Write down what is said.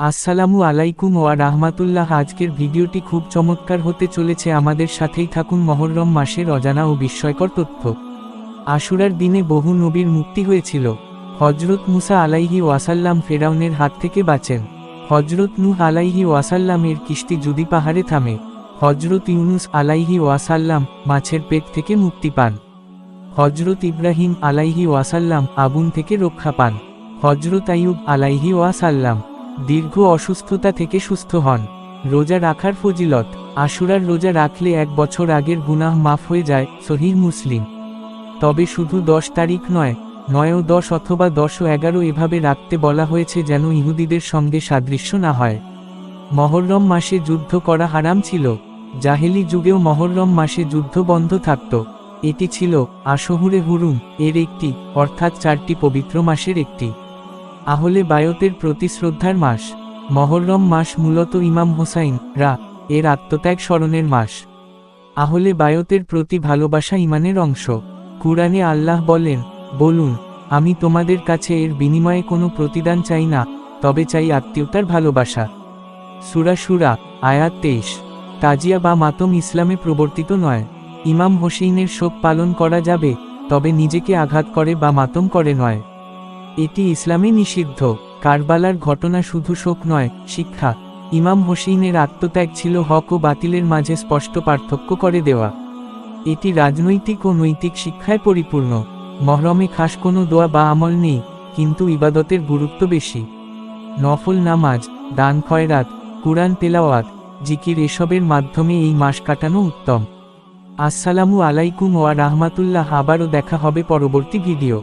আসসালামু আলাইকুম ওয়া রাহমাতুল্লাহ। আজকের ভিডিওটি খুব চমৎকার হতে চলেছে। আমাদের সাথেই থাকুন মহররম মাসের অজানা ও বিস্ময়কর তথ্য। আশুরার দিনে বহু নবীর মুক্তি হয়েছিল। হজরত মুসা আলাইহি ওয়াসাল্লাম ফেরাউনের হাত থেকে বাঁচেন। হজরত নূহ আলাইহি ওয়াসাল্লামের কিস্তি যদি পাহাড়ে থামে হজরত ইউনুস আলাইহি ওয়াসাল্লাম মাছের পেট থেকে মুক্তি পান। হজরত ইব্রাহিম আলাইহি ওয়াসাল্লাম আগুন থেকে রক্ষা পান। হজরত আইয়ুব আলাইহি ওয়াসাল্লাম দীর্ঘ অসুস্থতা থেকে সুস্থ হন। রোজা রাখার ফজিলত, আশুরার রোজা রাখলে এক বছর আগের গুনাহ মাফ হয়ে যায়, সহিহ মুসলিম। তবে শুধু দশ তারিখ নয় নয় দশ অথবা দশ এগারো এভাবে রাখতে বলা হয়েছে যেন ইহুদিদের সঙ্গে সাদৃশ্য না হয়। মহররম মাসে যুদ্ধ করা হারাম ছিল। জাহেলি যুগেও মহররম মাসে যুদ্ধ বন্ধ থাকত। এটি ছিল আশহুরে হুরুম, এর একটি, অর্থাৎ চারটি পবিত্র মাসের একটি। আহলে বায়তের প্রতি শ্রদ্ধার মাস। মহররম মাস মূলত ইমাম হোসাইন, রা, এর আত্মত্যাগ স্মরণের মাস। আহলে বায়তের প্রতি ভালোবাসা ইমানের অংশ। কুরআনে আল্লাহ বলেন, বলুন, আমি তোমাদের কাছে এর বিনিময়ে কোনো প্রতিদান চাই না, তবে চাই আত্মীয়তার ভালোবাসা। সুরা সুরা, আয়াত তেইশ। তাজিয়া বা মাতম ইসলামে প্রবর্তিত নয়। ইমাম হোসেইনের শোক পালন করা যাবে, তবে নিজেকে আঘাত করে বা মাতম করে নয়। এটি ইসলামে নিষিদ্ধ। কারবালার ঘটনা শুধু শোক নয়, শিক্ষা। ইমাম হোসেইনের আত্মত্যাগ ছিল হক ও বাতিলের মাঝে স্পষ্ট পার্থক্য করে দেওয়া। এটি রাজনৈতিক ও নৈতিক শিক্ষায় পরিপূর্ণ। মহরমে খাস কোনো দোয়া বা আমল নেই, কিন্তু ইবাদতের গুরুত্ব বেশি। নফল নামাজ, দান খয়রাত, কুরআন তেলাওয়াত, জিকির এসবের মাধ্যমে এই মাস কাটানো উত্তম। আসসালামু আলাইকুম ওয়া রাহমাতুল্লাহ, আবারও দেখা হবে পরবর্তী ভিডিও।